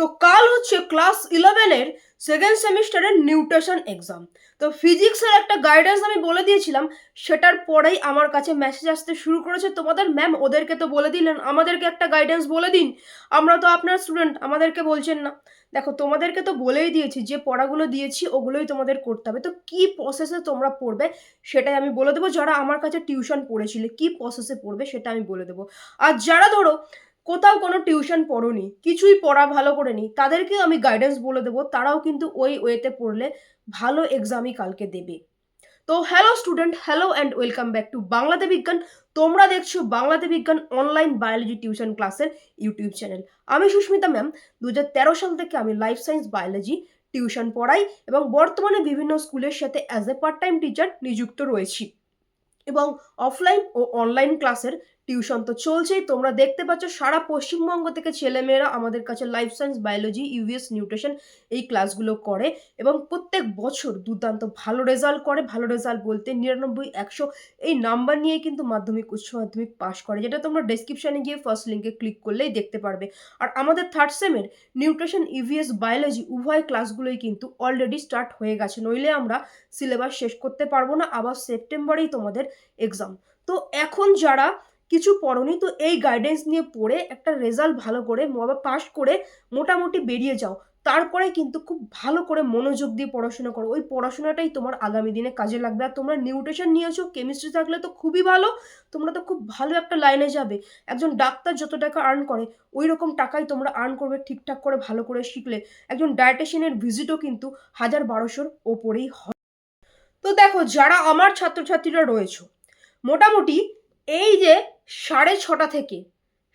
তো কাল হচ্ছে ক্লাস ইলেভেনের সেকেন্ড সেমিস্টারের নিউট্রেশন এক্সাম তো ফিজিক্সের একটা গাইডেন্স আমি বলে দিয়েছিলাম, সেটার পরেই আমার কাছে মেসেজ আসতে শুরু করেছে। তোমাদের ম্যাম ওদেরকে তো বলে দিলেন, আমাদেরকে একটা গাইডেন্স বলে দিন। আমরা তো আপনার স্টুডেন্ট আমাদেরকে বলছেন না। দেখো, তোমাদেরকে তো বলেই দিয়েছি, যে পড়াগুলো দিয়েছি, ওগুলোই তোমাদের করতে হবে। তো কি প্রসেসে তোমরা পড়বে, সেটাই আমি বলে দেবো। যারা আমার কাছে টিউশন পড়েছিলে, কি প্রসেসে পড়বে, সেটা আমি বলে দেবো। আর যারা ধরো কোথাও কোনো টিউশন পড়োনি, কিছুই পড়া ভালো করে নি তাদেরকেও আমি গাইডেন্স বলে দেবো, তারাও কিন্তু ওই ওয়েতে পড়লে ভালো এক্সামই কালকে দেবে। তো hello student hello and welcome back to বাংলাতে বিজ্ঞান। তোমরা দেখছ বাংলাতে বিজ্ঞান অনলাইন বায়োলজি টিউশন ক্লাসের ইউটিউব চ্যানেল আমি সুস্মিতা ম্যাম দু হাজার তেরো সাল থেকে আমি লাইফ সায়েন্স বায়োলজি টিউশন পড়াই এবং বর্তমানে বিভিন্ন স্কুলের সাথে as a part time teacher নিযুক্ত রয়েছি। এবং অফলাইন ও অনলাইন ক্লাসের টিউশন তো চলছেই। তোমরা দেখতে পাচ্ছ সারা পশ্চিমবঙ্গ থেকে ছেলেমেয়েরা আমাদের কাছে লাইফ সায়েন্স বায়োলজি ইউএস নিউট্রিশন এই ক্লাসগুলো করে এবং প্রত্যেক বছর দুর্দান্ত ভালো রেজাল্ট করে। ভালো রেজাল্ট বলতে নিরানব্বই, একশো এই নাম্বার নিয়ে কিন্তু মাধ্যমিক, উচ্চ মাধ্যমিক পাশ করে, যেটা তোমরা ডেসক্রিপশানে গিয়ে ফার্স্ট লিঙ্কে ক্লিক করলেই দেখতে পারবে। আর আমাদের থার্ড সেমের নিউট্রিশন ইভিএস বায়োলজি উভয় ক্লাসগুলোই কিন্তু অলরেডি স্টার্ট হয়ে গেছে। নইলে আমরা সিলেবাস শেষ করতে পারব না। আবার সেপ্টেম্বরেই তোমাদের এক্সাম তো এখন যারা কিছু পড়নি, তো এই গাইডেন্স নিয়ে পড়ে একটা রেজাল্ট ভালো করে পাস করে মোটামুটি বেরিয়ে যাও। তারপরে কিন্তু খুব ভালো করে মনোযোগ দিয়ে পড়াশোনা করো। ওই পড়াশোনাটাই তোমার আগামী দিনে কাজে লাগবে। আর তোমরা নিউট্রিশন নিয়েছো কেমিস্ট্রি থাকলে তো খুবই ভালো, তোমরা তো খুব ভালো একটা লাইনে যাবে। একজন ডাক্তার যত টাকা আর্ন করে ওই রকম টাকাই তোমরা আর্ন করবে ঠিকঠাক করে ভালো করে শিখলে। একজন ডায়েটিশিয়ানের ভিজিটও কিন্তু হাজার বারোশোর ওপরেই হয়। তো দেখো, যারা আমার ছাত্রছাত্রীরা রয়েছে, মোটামুটি এই যে সাড়ে ছটা থেকে,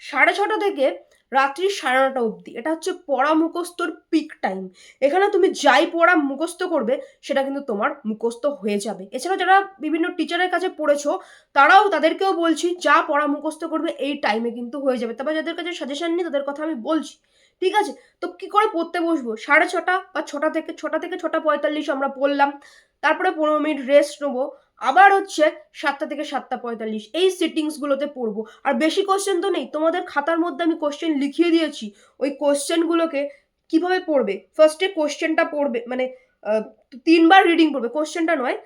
সাড়ে ছটা থেকে রাত্রি সাড়ে নটা অবধি। এটা হচ্ছে পড়া মুখস্তর পিক টাইম এখানে তুমি যাই পড়া মুখস্থ করবে, সেটা কিন্তু তোমার মুখস্থ হয়ে যাবে। এছাড়া যারা বিভিন্ন টিচারের কাছে পড়েছো, তারাও তাদেরকেও বলছি, যা পড়া মুখস্থ করবে এই টাইমে কিন্তু হয়ে যাবে। তবে যাদের কাছে সাজেশন নেই, তাদের কথা আমি বলছি। ঠিক আছে? তো কি করে পড়তে বসবো? সাড়ে ছটা বা ছটা থেকে ছটা থেকে ছটা পঁয়তাল্লিশ আমরা পড়লাম। তারপরে পনেরো মিনিট রেস্ট নেব। আবার হচ্ছে সাতটা থেকে সাতটা পঁয়তাল্লিশ। এই সেটিংসগুলোতে পড়ব। আর বেশি কোশ্চেন তো নেই। তোমাদের খাতার মধ্যে আমি কোশ্চেন লিখিয়ে দিয়েছি। ওই কোশ্চেনগুলোকে কীভাবে পড়বে? ফার্স্টে কোশ্চেনটা পড়বে মানে তিনবার রিডিং পড়বে। কোশ্চেনটা নয়,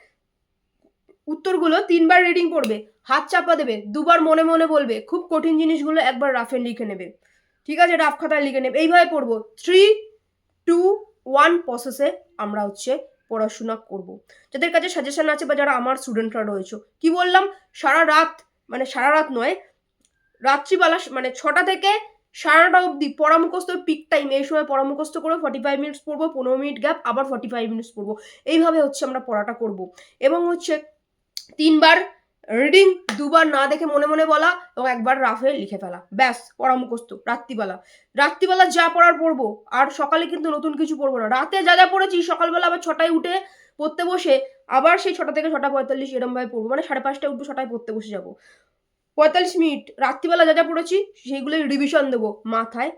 উত্তরগুলো তিনবার রিডিং পড়বে। হাত চাপা দেবে, দুবার মনে মনে বলবে। খুব কঠিন জিনিসগুলো একবার রাফে লিখে নেবে। ঠিক আছে? রাফ খাতায় লিখে নেবে। এইভাবে পড়ব। থ্রি টু ওয়ান প্রসেসে আমরা হচ্ছে পড়াশোনা করব। যাদের কাছে সাজেশন আছে বা যারা আমার স্টুডেন্টরা রয়েছে, কি বললাম? সারা রাত মানে সারা রাত নয়, রাত্রিবেলা মানে ছটা থেকে সাড়ে নটা অবধি পড়া মুখস্থ পিক টাইম এই সময় পড়া মুখস্থ করব ফর্টি ফাইভ মিনিটস পড়ব, পনেরো মিনিট গ্যাপ আবার ফর্টি ফাইভ মিনিটস পড়ব। এইভাবে হচ্ছে আমরা পড়াটা করব। এবং হচ্ছে তিনবার রিডিং দুবার না দেখে মনে মনে বলা এবং একবার রাফে লিখে ফেলা। ব্যাস, পড়া মুখস্থ, রাত্রিবেলা। রাত্রিবেলা যা পড়ার পড়ব, আর সকালে কিন্তু নতুন কিছু পড়ব না। রাতে যা যা পড়েছি, সকালবেলা আবার ছটায় উঠে পড়তে বসে আবার সেই ছটা থেকে ছটা পঁয়তাল্লিশ এরমভাবে পড়ব। মানে সাড়ে পাঁচটায় উঠবো, ছটায় পড়তে বসে যাব। পঁয়তাল্লিশ মিনিট, রাত্রিবেলা যা যা পড়েছি, সেইগুলোই রিভিশন দেবো মাথায়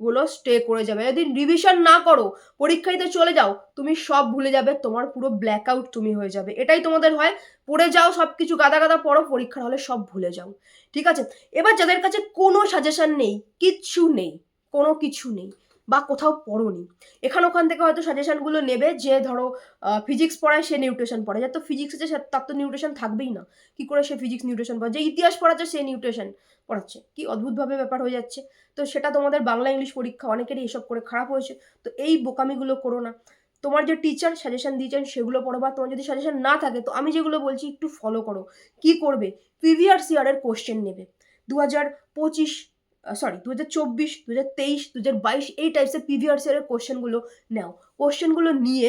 গুলো স্টে করে যাবে। যদি রিভিশন না করো পরীক্ষাতে চলে যাও, তুমি সব ভুলে যাবে, তোমার পুরো ব্ল্যাক আউট তুমি হয়ে যাবে। এটাই তোমাদের হয়, পড়ে যাও সব কিছু গাদা গাদা পড়ো, পরীক্ষার হলে সব ভুলে যাও। ঠিক আছে? এবার যাদের কাছে কোনো সাজেশন নেই, কিচ্ছু নেই, কোনো কিছু নেই বা কোথাও পড়োনি। এখান ওখান থেকে হয়তো সাজেশনগুলো নেবে যে, ধরো ফিজিক্স পড়ায় সে নিউট্রিশন পড়ে। যার তো ফিজিক্স আছে তার তো নিউট্রিশন থাকবেই না। কি করে সে ফিজিক্স নিউট্রিশন পড়ে যে ইতিহাস পড়াচ্ছে, সে নিউট্রিশন পড়াচ্ছে। কি অদ্ভুতভাবে ব্যাপার হয়ে যাচ্ছে। তো সেটা তোমাদের বাংলা ইংলিশ পরীক্ষা, অনেকেরই এসব করে খারাপ হয়েছে। তো এই বোকামিগুলো করো না। তোমার যে টিচার সাজেশন দিয়েছেন, সেগুলো পড়ো। বা তোমার যদি সাজেশন না থাকে, তো আমি যেগুলো বলছি, একটু ফলো করো। কি করবে? প্রিভিয়াস ইয়ারের কোশ্চেন নেবে। দু হাজার পঁচিশ সরি দু হাজার চব্বিশ দু হাজার তেইশ দু হাজার বাইশ, এই টাইপসের প্রিভিয়াস ইয়ারের কোশ্চেনগুলো নাও। কোশ্চেনগুলো নিয়ে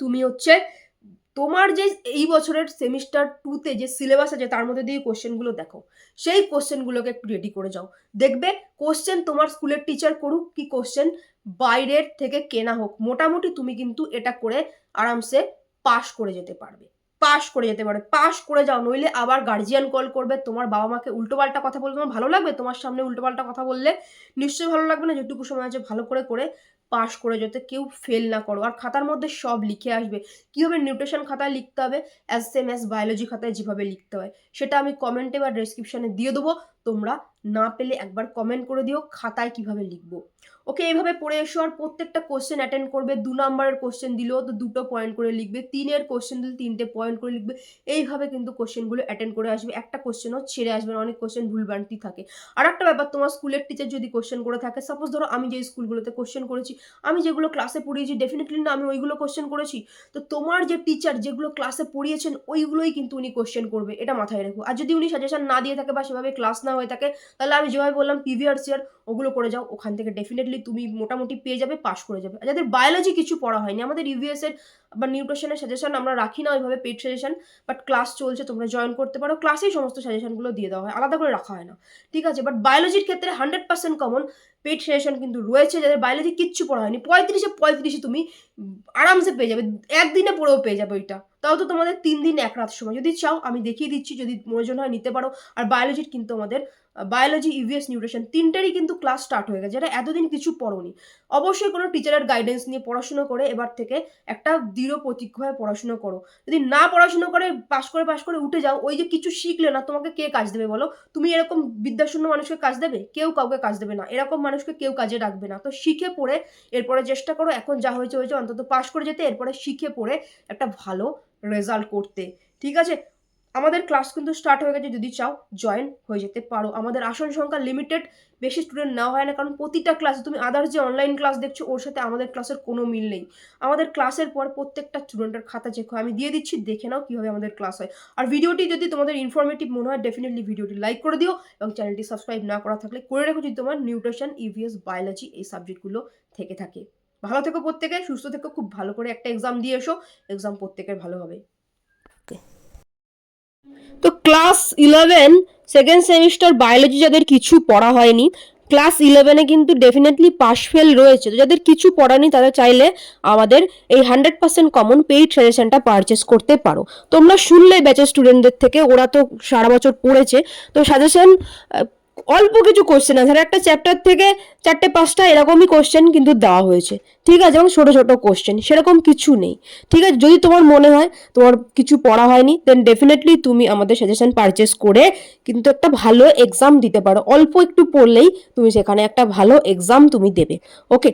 তুমি হচ্ছে তোমার যে এই বছরের সেমিস্টার টুতে যে সিলেবাস আছে, তার মধ্যে দিয়ে কোশ্চেনগুলো দেখো। সেই কোশ্চেনগুলোকে একটু রেডি করে যাও। দেখবে কোশ্চেন তোমার স্কুলের টিচার করুক কি কোশ্চেন বাইরের থেকে কেনা হোক, মোটামুটি তুমি কিন্তু এটা করে আরামসে পাশ করে যেতে পারবে। পাশ করে যেতে পারো পাশ করে যাও, নইলে আবার গার্জিয়ান কল করবে, তোমার বাবা মাকে উল্টোপাল্টা কথা বলবে, তোমার ভালো লাগবে? তোমার সামনে উল্টোপাল্টা কথা বললে নিশ্চয়ই ভালো লাগবে না, যেটুকু সময় আছে ভালো করে করে পাশ করে যেতে, কেউ ফেল না করো। আর খাতার মধ্যে সব লিখে আসবে। কীভাবে নিউট্রিশন খাতায় লিখতে হবে? অ্যাজ সেম অ্যাজ বায়োলজি খাতায় যেভাবে লিখতে হয়। সেটা আমি কমেন্টে বা ডেসক্রিপশনে দিয়ে দেবো। তোমরা না পেলে একবার কমেন্ট করে দিও, খাতায় কীভাবে লিখব। ওকে এইভাবে পড়ে এসো আর প্রত্যেকটা কোশ্চেন অ্যাটেন্ড করবে, দু নম্বরের কোশ্চেন দিলেও তো দুটো পয়েন্ট করে লিখবে, তিনের কোশ্চেন দিলে তিনটে পয়েন্ট করে লিখবে, এইভাবে কিন্তু কোশ্চেনগুলো অ্যাটেন্ড করে আসবে। একটা কোশ্চেনও ছেড়ে আসবে অনেক কোশ্চেন ভুলভ্রান্তি থাকে। আর একটা ব্যাপার, তোমার স্কুলের টিচার যদি কোশ্চেন করে থাকে সাপোজ ধরো আমি যে স্কুলগুলোতে কোশ্চেন করেছি, আমি যেগুলো ক্লাসে পড়িয়েছি ডেফিনেটলি না আমি ওইগুলো কোশ্চেন করেছি, তো তোমার যে টিচার যেগুলো ক্লাসে পড়িয়েছেন, ওইগুলোই কিন্তু উনি কোশ্চেন করবে, এটা মাথায় রেখো। আর যদি উনি সাজেশন না দিয়ে থাকে বা সেভাবে ক্লাস না হয়ে থাকে তাহলে আমি যেভাবে বললাম পিভিআর ইয়ার ওগুলো করে যাও, ওখান থেকে ডেফিনেটলি তুমি মোটামুটি পেয়ে যাবে পাস করে যাবে। যাদের বায়োলজি কিছু পড়া হয়নি, আমাদের ইউভিএসের বা নিউট্রিশনের সাজেশন আমরা রাখি না ওইভাবে পেট সাজেশন বাট ক্লাস চলছে, তোমরা জয়েন করতে পারো। ক্লাসেই সমস্ত সাজেশনগুলো দিয়ে দেওয়া হয়, আলাদা করে রাখা হয় না। ঠিক আছে বাট বায়োলজির ক্ষেত্রে hundred percent common paid session কিন্তু রয়েছে যাদের বায়োলজি কিচ্ছু পড়া হয়নি। পঁয়ত্রিশে পঁয়ত্রিশে তুমি আরামসে পেয়ে যাবে, একদিনে পড়েও পেয়ে যাবে ওইটা। তাও তো তোমাদের তিন দিন এক রাত সময়। যদি চাও আমি দেখিয়ে দিচ্ছি, যদি প্রয়োজন হয় নিতে পারো। আর বায়োলজির কিন্তু আমাদের বায়োলজি ইভিএস নিউট্রিশন তিনটেরই কিন্তু ক্লাস স্টার্ট হয়ে গেছে। যেটা এতদিন কিছু পড়োনি। অবশ্যই কোনো টিচারের গাইডেন্স নিয়ে পড়াশুনো করে, এবার থেকে একটা দৃঢ় প্রতিজ্ঞ হয়ে পড়াশুনো করো। যদি না পড়াশুনো করে পাশ করে পাশ করে উঠে যাও, ওই যে কিছু শিখলে না, তোমাকে কে কাজ দেবে বলো? তুমি এরকম বিদ্যাশূন্য মানুষকে কাজ দেবে? কেউ কাউকে কাজ দেবে না। এরকম মানুষকে কেউ কাজে রাখবে না। তো শিখে পড়ে, এরপরে চেষ্টা করো, এখন যা হয়েছে হয়েছে, অন্তত পাশ করে যেতে, এরপরে শিখে পড়ে একটা ভালো রেজাল্ট করতে। ঠিক আছে? আমাদের ক্লাস কিন্তু স্টার্ট হয়ে গেছে, যদি চাও জয়েন হয়ে যেতে পারো। আমাদের আসন সংখ্যা লিমিটেড বেশি স্টুডেন্ট নেওয়া হয় না, কারণ প্রতিটা ক্লাসে তুমি আদার্স যে অনলাইন ক্লাস দেখছ, ওর সাথে আমাদের ক্লাসের কোনো মিল নেই। আমাদের ক্লাসের পর প্রত্যেকটা স্টুডেন্টের খাতা চেক হয়। আমি দিয়ে দিচ্ছি, দেখে নাও কীভাবে আমাদের ক্লাস হয়। আর ভিডিওটি যদি তোমাদের ইনফরমেটিভ মনে হয় ডেফিনেটলি ভিডিওটি লাইক করে দিও এবং চ্যানেলটি সাবস্ক্রাইব না করা থাকলে করে রেখো, যদি তোমার নিউট্রিশন ইভিএস বায়োলজি এই সাবজেক্টগুলো থেকে থাকে। ভালো থেকো প্রত্যেকে, সুস্থ থেকো, খুব ভালো করে একটা এক্সাম দিয়ে এসো। এক্সাম প্রত্যেকের ভালো হবে। তো class eleven second semester biology যাদের কিছু পড়া হয়নি ক্লাস ইলেভেনে কিন্তু ডেফিনেটলি পাস ফেল রয়েছে। তো যাদের কিছু পড়ানি তারা চাইলে আমাদের এই হান্ড্রেড পার্সেন্ট কমন পেইড সাজেশনটা পারচেস করতে পারো। তোমরা শুনলে ব্যাচের স্টুডেন্টদের থেকে, ওরা তো সারা বছর পড়েছে। তো সাজেশন অল্প কিছু কোশ্চেন আছে। একটা চ্যাপ্টার থেকে চারটে, পাঁচটা এরকমই কোশ্চেন কিন্তু দেওয়া হয়েছে। ঠিক আছে? এবং ছোটো ছোটো কোশ্চেন সেরকম কিছু নেই। ঠিক আছে? যদি তোমার মনে হয় তোমার কিছু পড়া হয়নি দেন ডেফিনেটলি তুমি আমাদের সাজেশন পারচেস করে কিন্তু একটা ভালো এক্সাম দিতে পারো। অল্প একটু পড়লেই তুমি সেখানে একটা ভালো এক্সাম তুমি দেবে। ওকে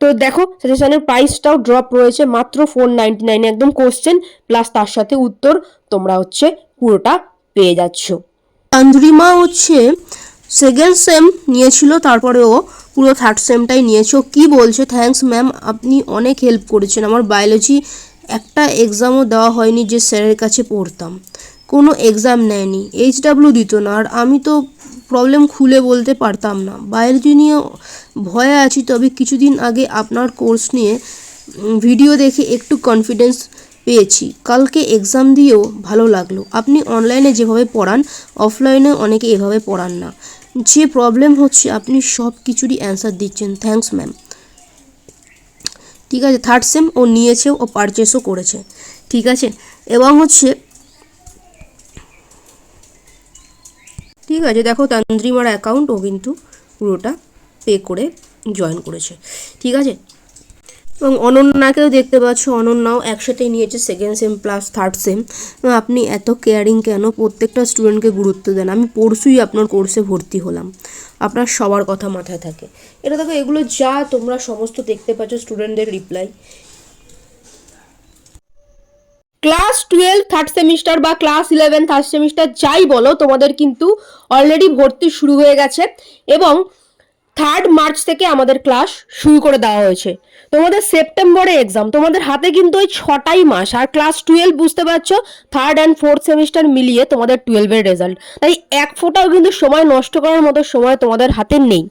তো দেখো সাজেশনের প্রাইসটাও ড্রপ রয়েছে মাত্র ফোর নাইনটি নাইনে একদম কোশ্চেন প্লাস তার সাথে উত্তর তোমরা হচ্ছে পুরোটা পেয়ে যাচ্ছ। তান্দ্রিমা হচ্ছে সেকেন্ড সেম নিয়েছিল, তারপরে ও পুরো থার্ড সেমটাই নিয়েছে। ও কী বলছে? থ্যাঙ্কস ম্যাম আপনি অনেক হেল্প করেছেন। আমার বায়োলজি একটা এক্সামও দেওয়া হয়নি যে স্যারের কাছে পড়তাম। কোনো এক্সাম নেয়নি। এইচ ডাব্লিউ দিত না। আর আমি তো প্রবলেম খুলে বলতে পারতাম না। বায়োলজি নিয়ে ভয়ে আছি, তবে কিছুদিন আগে আপনার কোর্স নিয়ে ভিডিও দেখে একটু কনফিডেন্স পেয়েছি। কালকে এক্সাম দিয়েও ভালো লাগল। আপনি অনলাইনে যেভাবে পড়ান অফলাইনে অনেকে এভাবে পড়ান না। যে প্রবলেম হচ্ছে, আপনি সব কিছুরই অ্যান্সার দিচ্ছেন। থ্যাংকস ম্যাম ঠিক আছে থার্ড সেম ও নিয়েছে, ও পারচেসও করেছে। ঠিক আছে? এবং হচ্ছে, ঠিক আছে, দেখো তান্দ্রিমার অ্যাকাউন্ট ও কিন্তু পুরোটা পে করে জয়েন করেছে। ঠিক আছে? এবং অনন্যাকেও দেখতে পাচ্ছ, অনন্যাও একসাথেই নিয়েছে second sem plus third sem আপনি এত কেয়ারিং কেন? প্রত্যেকটা স্টুডেন্টকে গুরুত্ব দেন। আমি পরশুই আপনার কোর্সে ভর্তি হলাম। আপনার সবার কথা মাথায় থাকে। এটা দেখো, এগুলো যা তোমরা সমস্ত দেখতে পাচ্ছ স্টুডেন্টদের reply class twelve third semester বা ক্লাস ইলেভেন থার্ড সেমিস্টার যাই বলো, তোমাদের কিন্তু অলরেডি ভর্তি শুরু হয়ে গেছে। এবং থার্ড মার্চ থেকে আমাদের ক্লাস শুরু করে দেওয়া হয়েছে। তোমাদের সেপ্টেম্বরে এক্সাম তোমাদের হাতে কিন্তু ওই ছটাই মাস, আর ক্লাস টুয়েলভ বুঝতে পারছ থার্ড অ্যান্ড ফোর্থ সেমিস্টার মিলিয়ে তোমাদের টুয়েলভের রেজাল্ট তাই এক ফোটাও কিন্তু সময় নষ্ট করার মতো সময় তোমাদের হাতে নেই।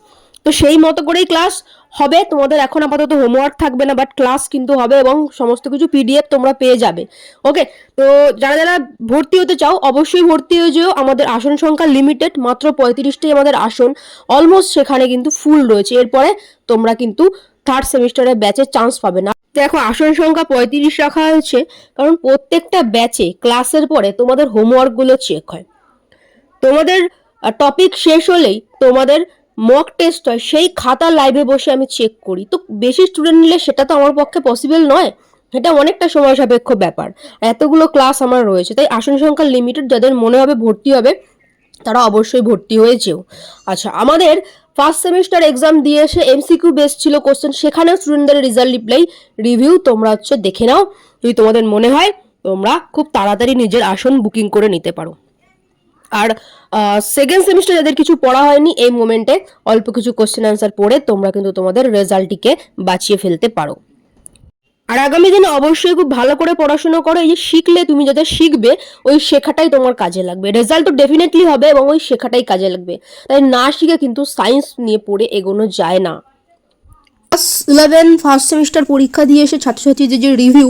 তো সেই মতো করেই ক্লাস হবে, তোমাদের এখন আপাতত হোমওয়ার্ক থাকবে না বাট ক্লাস কিন্তু হবে এবং সমস্ত কিছু পিডিএফ তোমরা পেয়ে যাবে। ওকে তো যারা যারা ভর্তি হতে চাও, অবশ্যই ভর্তি হয়ে যেও। আমাদের আসন সংখ্যা লিমিটেড মাত্র পঁয়ত্রিশটাই আমাদের আসন। অলমোস্ট সেখানে কিন্তু ফুল রয়েছে। এরপরে তোমরা কিন্তু থার্ড সেমিস্টারে ব্যাচে চান্স পাবে। না, দেখো, আসন সংখ্যা পঁয়ত্রিশ রাখা হয়েছে, কারণ প্রত্যেকটা ব্যাচে ক্লাসের পরে তোমাদের হোমওয়ার্কগুলো চেক হয়। তোমাদের টপিক শেষ হলেই তোমাদের মক টেস্ট হয়, সেই খাতা লাইভে বসে আমি চেক করি। তো বেশি স্টুডেন্ট নিলে সেটা তো আমার পক্ষে পসিবল নয়। এটা অনেকটা সময় সাপেক্ষ ব্যাপার। এতগুলো ক্লাস আমার রয়েছে। তাই আসন সংখ্যা লিমিটেড যাদের মনে হবে ভর্তি হবে, তারা অবশ্যই ভর্তি হয়েছেও আচ্ছা আমাদের ফার্স্ট সেমিস্টার এক্সাম দিয়ে এসে এমসিকিউ বেস ছিল কোশ্চেন সেখানেও স্টুডেন্টদের রেজাল্ট রিপ্লাই রিভিউ তোমরা হচ্ছে দেখে নাও। যদি তোমাদের মনে হয়, তোমরা খুব তাড়াতাড়ি নিজের আসন বুকিং করে নিতে পারো। আর সেকেন্ড সেমিস্টার যাদের কিছু পড়া হয়নি, এই মোমেন্টে অল্প কিছু কোশ্চেন অ্যান্সার পড়ে তোমরা কিন্তু তোমাদের রেজাল্টটিকে বাঁচিয়ে ফেলতে পারো। আর আগামী দিনে অবশ্যই খুব ভালো করে পড়াশুনো করো, এই যে শিখলে তুমি যাতে শিখবে, ওই শেখাটাই তোমার কাজে লাগবে। রেজাল্ট তো ডেফিনেটলি হবে এবং ওই শেখাটাই কাজে লাগবে। তাই না শিখে কিন্তু সায়েন্স নিয়ে পড়ে এগোনো যায় না। ক্লাস ইলেভেন ফার্স্ট সেমিস্টার পরীক্ষা দিয়ে এসে ছাত্রছাত্রীদের যে রিভিউ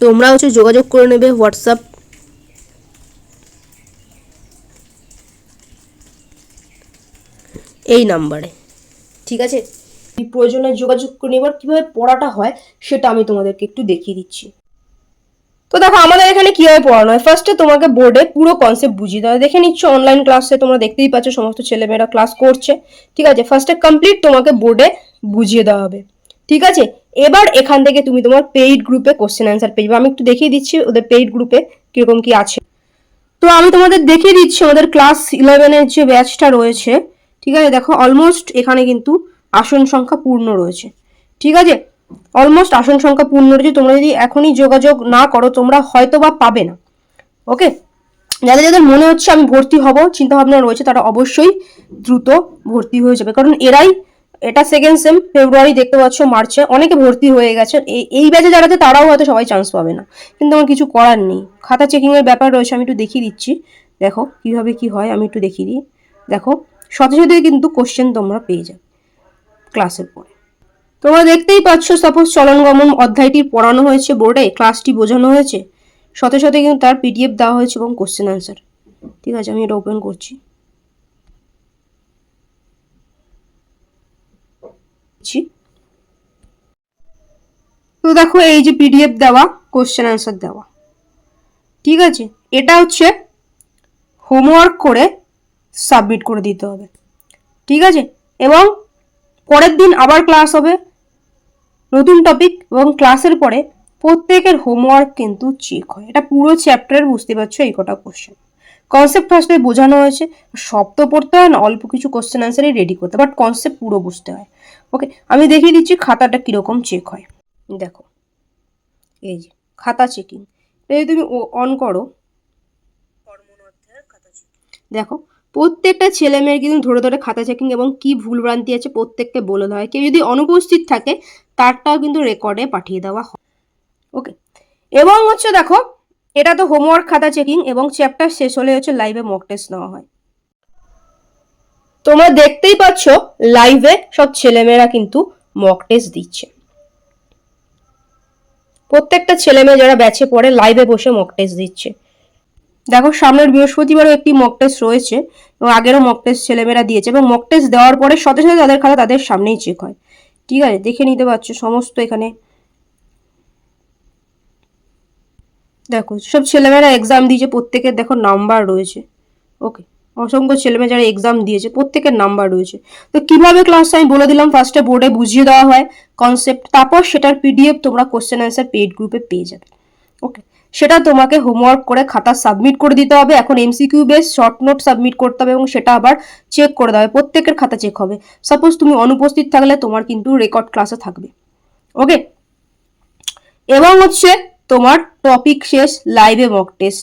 তোমরা হচ্ছে যোগাযোগ করে নেবে হোয়াটসঅ্যাপ। এই নাম্বারে। ঠিক আছে? প্রয়োজনে যোগাযোগ করে নেবার কীভাবে পড়াটা হয় সেটা আমি তোমাদেরকে একটু দেখিয়ে দিচ্ছি। তো দেখো, আমাদের এখানে কীভাবে পড়ানো হয়? ফার্স্টে তোমাকে বোর্ডে পুরো কনসেপ্ট বুঝিয়ে দেওয়া। দেখে নিচ্ছ অনলাইন ক্লাসে তোমরা দেখতেই পাচ্ছ, সমস্ত ছেলেমেয়েরা ক্লাস করছে। ঠিক আছে? ফার্স্টে কমপ্লিট তোমাকে বোর্ডে বুঝিয়ে দেওয়া হবে। ঠিক আছে? এবার এখান থেকে তুমি তোমার পেইড গ্রুপে কোশ্চেন অ্যান্সার পেয়ে যাবে। আমি একটু দেখিয়ে দিচ্ছি ওদের পেইড গ্রুপে কীরকম কি আছে। তো আমি তোমাদের দেখিয়ে দিচ্ছি আমাদের ক্লাস ইলেভেনের যে ব্যাচটা রয়েছে, ঠিক আছে? দেখো অলমোস্ট এখানে কিন্তু আসন সংখ্যা পূর্ণ রয়েছে। ঠিক আছে? অলমোস্ট আসন সংখ্যা পূর্ণ রয়েছে। তোমরা যদি এখনই যোগাযোগ না করো, তোমরা হয়তো বা পাবে না। ওকে? যাদের যাদের মনে হচ্ছে আমি ভর্তি হব চিন্তা ভাবনা রয়েছে, তারা অবশ্যই দ্রুত ভর্তি হয়ে যাবে। কারণ এরাই এটা সেকেন্ড সেম ফেব্রুয়ারি দেখতে পাচ্ছ, মার্চে। অনেকে ভর্তি হয়ে গেছে। এই ব্যাচে যারা আছে, তারাও হয়তো সবাই চান্স পাবে না। কিন্তু আমার কিছু করার নেই। খাতা চেকিং এর ব্যাপার রয়েছে, আমি একটু দেখিয়ে দিচ্ছি। দেখো, কীভাবে কি হয়, আমি একটু দেখিয়ে দিই। দেখো সাথে সাথে কিন্তু কোশ্চেন তোমরা পেয়ে যাবে ক্লাসের পরে। তোমরা দেখতেই পাচ্ছ সাপোজ চলন গমন অধ্যায়টি পড়ানো হয়েছে বোর্ডে ক্লাসটি বোঝানো হয়েছে। সাথে সাথে কিন্তু তার পিডিএফ দেওয়া হয়েছে এবং কোশ্চেন অ্যান্সার ঠিক আছে, আমি এটা ওপেন করছি। ছি। তো দেখো এই যে পিডিএফ দেওয়া কোশ্চেন অ্যান্সার দেওয়া। ঠিক আছে? এটা হচ্ছে হোমওয়ার্ক করে সাবমিট করে দিতে হবে। ঠিক আছে? এবং পরের দিন আবার ক্লাস হবে। নতুন টপিক এবং ক্লাসের পরে প্রত্যেকের হোমওয়ার্ক কিন্তু চেক হয়। এটা পুরো চ্যাপ্টারের বুঝতে পারছ এই কটা কোশ্চেন কনসেপ্ট ফার্স্টে বোঝানো হয়েছে। তো পড়তে হয় না, অল্প কিছু কোশ্চেন অ্যান্সারই রেডি করতে বাট কনসেপ্ট পুরো বুঝতে হয়। ওকে আমি দেখিয়ে দিচ্ছি খাতাটা কীরকম চেক হয়। দেখো, এই যে, খাতা চেকিং এই তুমি অন করো। দেখো, প্রত্যেকটা ছেলে মেয়ের কিন্তু ধরে ধরে খাতা চেকিং এবং কি ভুলভ্রান্তি আছে প্রত্যেককে বলে দেওয়া হয়। কেউ যদি অনুপস্থিত থাকে, তারটাও কিন্তু রেকর্ডে পাঠিয়ে দেওয়া হয়। ওকে এবং হচ্ছে দেখো, এটা তো হোমওয়ার্ক খাতা চেকিং এবং চ্যাপ্টার শেষ হলে হচ্ছে লাইভে মক টেস্ট নেওয়া হয়। তোমরা দেখতেই পাচ্ছ লাইভে সব ছেলেমেয়েরা কিন্তু মক টেস্ট দিচ্ছে। প্রত্যেকটা ছেলেমেয়ে যারা ব্যাচে পড়ে লাইভে বসে মক টেস্ট দিচ্ছে। দেখো, সামনের বৃহস্পতিবারও একটি মক টেস্ট রয়েছে, এবং আগেরও মক টেস্ট ছেলেমেয়েরা দিয়েছে, এবং মক টেস্ট দেওয়ার পরে সাথে সাথে তাদের খাতা তাদের সামনেই চেক হয়। ঠিক আছে, দেখে নিতে পারছ, সমস্ত এখানে। দেখো, সব ছেলেমেয়েরা এক্সাম দিয়েছে, প্রত্যেকের দেখো নাম্বার রয়েছে। ওকে অসংখ্য ছেলেমেয়ে যারা এক্সাম দিয়েছে, প্রত্যেকের নাম্বার রয়েছে। তো কীভাবে ক্লাসটা আমি বলে দিলাম ফার্স্টে বোর্ডে বুঝিয়ে দেওয়া হয় কনসেপ্ট তারপর সেটার পিডিএফ তোমরা কোশ্চেন অ্যান্সার পেইড গ্রুপে পেয়ে যাবে। ওকে সেটা তোমাকে হোমওয়ার্ক করে খাতা সাবমিট করে দিতে হবে। এখন MCQ base short note submit করতে হবে এবং সেটা আবার চেক করে দেওয়া হবে। প্রত্যেকের খাতা চেক হবে। সাপোজ তুমি অনুপস্থিত থাকলে তোমার কিন্তু রেকর্ড ক্লাসে থাকবে। ওকে এবং হচ্ছে তোমার টপিক শেষ লাইভে মক টেস্ট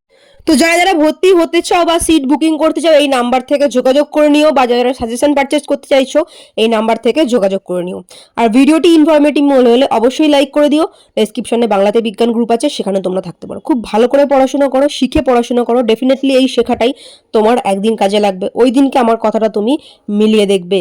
তো যারা যারা ভর্তি হতে চাও বা সিট বুকিং করতে চাও, এই নাম্বার থেকে যোগাযোগ করে নিও বা যারা যারা সাজেশন পারচেস করতে চাইছো, এই নাম্বার থেকে যোগাযোগ করে নিও। আর ভিডিওটি ইনফরমেটিভ মনে হলে অবশ্যই লাইক করে দিও। ডেসক্রিপশনে বাংলাতে বিজ্ঞান গ্রুপ আছে, সেখানে তোমরা থাকতে পারো। খুব ভালো করে পড়াশোনা করো, শিখে পড়াশোনা করো। ডেফিনেটলি এই শেখাটাই তোমার একদিন কাজে লাগবে। ওই দিনকে আমার কথাটা তুমি মিলিয়ে দেখবে।